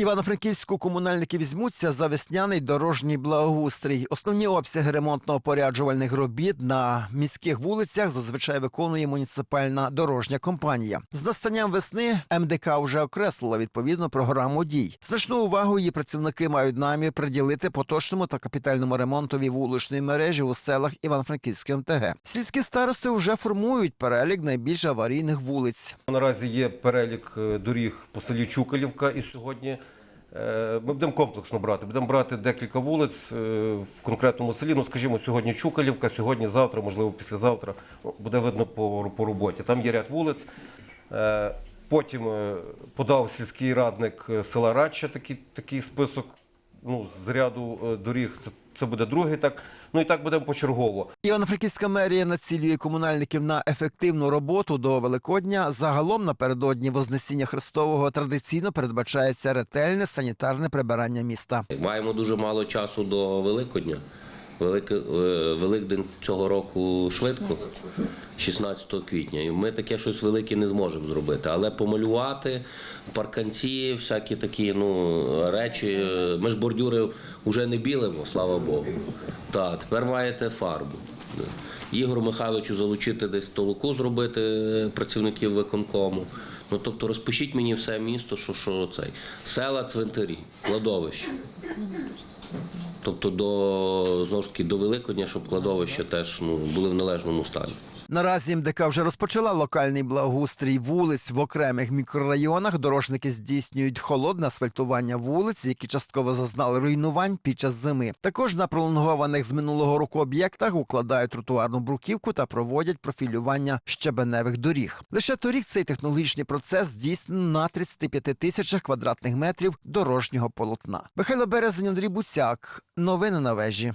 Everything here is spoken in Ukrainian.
Івано-Франківську комунальники візьмуться за весняний дорожній благоустрій. Основні обсяги ремонтно-поряджувальних робіт на міських вулицях зазвичай виконує муніципальна дорожня компанія. З настанням весни МДК вже окреслила відповідну програму дій. Значну увагу її працівники мають намір приділити поточному та капітальному ремонтові вуличної мережі у селах Івано-Франківської МТГ. Сільські старости вже формують перелік найбільш аварійних вулиць. Наразі є перелік е, доріг по селі Чукалівка, і сьогодні ми будемо комплексно брати. Будемо брати декілька вулиць е, в конкретному селі. Ну, скажімо, сьогодні Чукалівка, сьогодні, завтра, можливо, післязавтра Ну, буде видно по, по роботі. Там є ряд вулиць. Е, Потім е, подав сільський радник е, села Радча такий, такий список ну, з ряду е, доріг. Це, це буде другий так. Ну і так будемо почергово. Івано-Франківська мерія націлює комунальників на ефективну роботу до Великодня. Загалом напередодні Вознесіння Христового традиційно передбачається ретельне санітарне прибирання міста. Маємо дуже мало часу до Великодня. Е, Великдень цього року швидко, 16 квітня. І ми таке щось велике не зможемо зробити. Але помалювати парканці, всякі такі ну, речі. Ми ж бордюри вже не білимо, слава Богу. Так, тепер маєте фарбу. Ігору Михайловичу залучити десь толоку зробити е, працівників виконкому. Ну тобто розпишіть мені все місто, що, що цей. Села, цвинтарі, кладовище. Тобто до знову ж таки до Великодня, щоб кладовища теж ну, були в належному стані. Наразі МДК вже розпочала локальний благоустрій вулиць в окремих мікрорайонах. Дорожники здійснюють холодне асфальтування вулиць, які частково зазнали руйнувань під час зими. Також на пролонгованих з минулого року об'єктах укладають тротуарну бруківку та проводять профілювання щебеневих доріг. Лише торік цей технологічний процес здійснено на 35 тисячах квадратних метрів дорожнього полотна. Михайло Березень, Андрій Буцяк. Новини на вежі.